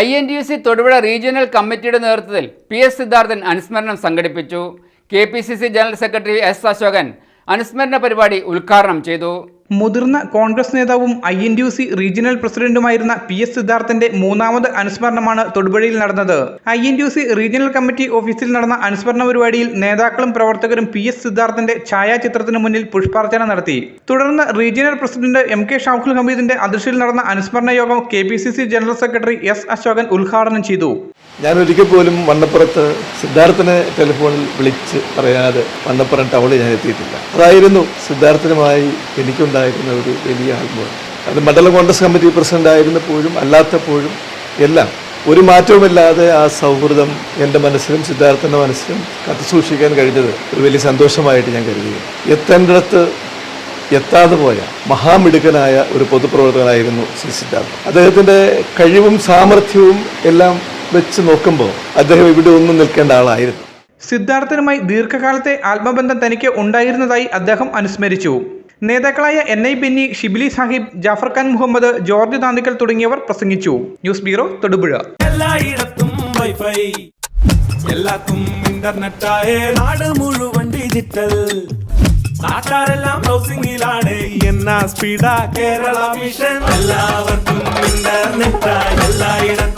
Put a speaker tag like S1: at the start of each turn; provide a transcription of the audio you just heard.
S1: I N T U C Thodupuzha regional കമ്മിറ്റിയുടെ നേതൃത്വത്തിൽ P S Siddharthan അനുസ്മരണം സംഘടിപ്പിച്ചു. K P C C general secretary S Ashokan അനുസ്മരണ പരിപാടി ഉദ്ഘാടനം ചെയ്തു.
S2: മുതിർന്ന കോൺഗ്രസ് നേതാവും I N D U C regional പ്രസിഡന്റുമായിരുന്ന P S സിദ്ധാർത്ഥന്റെ മൂന്നാമത് അനുസ്മരണമാണ് തൊടുപുഴയിൽ നടന്നത്. I N D U C regional committee ഓഫീസിൽ നടന്ന അനുസ്മരണ പരിപാടിയിൽ നേതാക്കളും പ്രവർത്തകരും പി എസ് സിദ്ധാർത്ഥന്റെ ഛായാചിത്രത്തിന് മുന്നിൽ പുഷ്പാർച്ചന നടത്തി. തുടർന്ന് regional president M K Shahul ഹമീദിന്റെ അധ്യക്ഷതയിൽ നടന്ന അനുസ്മരണ യോഗം K P C C general secretary S Ashokan ഉദ്ഘാടനം ചെയ്തു.
S3: ഞാൻ ഒരിക്കൽ പോലും വണ്ണപ്പുറത്ത് സിദ്ധാർത്ഥനെ ടെലിഫോണിൽ വിളിച്ച് പറയാതെ വണ്ണപ്പുറം ടൗണിൽ ഞാൻ എത്തിയിട്ടില്ല. അതായിരുന്നു സിദ്ധാർത്ഥനുമായി എനിക്കുണ്ടായിരുന്ന ഒരു വലിയ ആത്മഹത്യ അത് മണ്ഡലം കോൺഗ്രസ് കമ്മിറ്റി പ്രസിഡന്റ് ആയിരുന്നപ്പോഴും അല്ലാത്തപ്പോഴും എല്ലാം ഒരു മാറ്റവുമില്ലാതെ ആ സൗഹൃദം എന്റെ മനസ്സിലും സിദ്ധാർത്ഥന്റെ മനസ്സിലും കത്തുസൂക്ഷിക്കാൻ കഴിഞ്ഞത് ഒരു വലിയ സന്തോഷമായിട്ട് ഞാൻ കരുതുകയും എത്തേണ്ടടത്ത് എത്താതെ പോയ മഹാമിടുക്കനായ ഒരു പൊതുപ്രവർത്തകനായിരുന്നു ശ്രീ സിദ്ധാർത്ഥൻ. അദ്ദേഹത്തിന്റെ കഴിവും സാമർഥ്യവും എല്ലാം വെച്ച് നോക്കുമ്പോൾ അദ്ദേഹം ഇവിടെ ഒന്നും നിൽക്കേണ്ട ആളായിരുന്നു.
S2: സിദ്ധാർത്ഥനുമായി ദീർഘകാലത്തെ ആത്മബന്ധം തനിക്ക് ഉണ്ടായിരുന്നതായി അദ്ദേഹം അനുസ്മരിച്ചു. നേതാക്കളായ എൻ. ഐ. ബെന്നി ഷിബിലി സാഹിബ് ജാഫർ ഖാൻ മുഹമ്മദ് ജോർജ് താന്തിക്കൽ തുടങ്ങിയവർ പ്രസംഗിച്ചു. News bureau Thodupuzha.
S4: എല്ലായിടത്തും വൈഫൈ. എല്ലാത്തും നാട് മുഴുവൻ ഡിജിറ്റൽ നാട്ടാരെല്ലാം ബ്രൗസിംഗിലാണ് എന്നാ സ്പീഡാ കേരള മിഷൻ എല്ലാവർക്കും ഇന്റർനെറ്റ് എല്ലായിടത്തും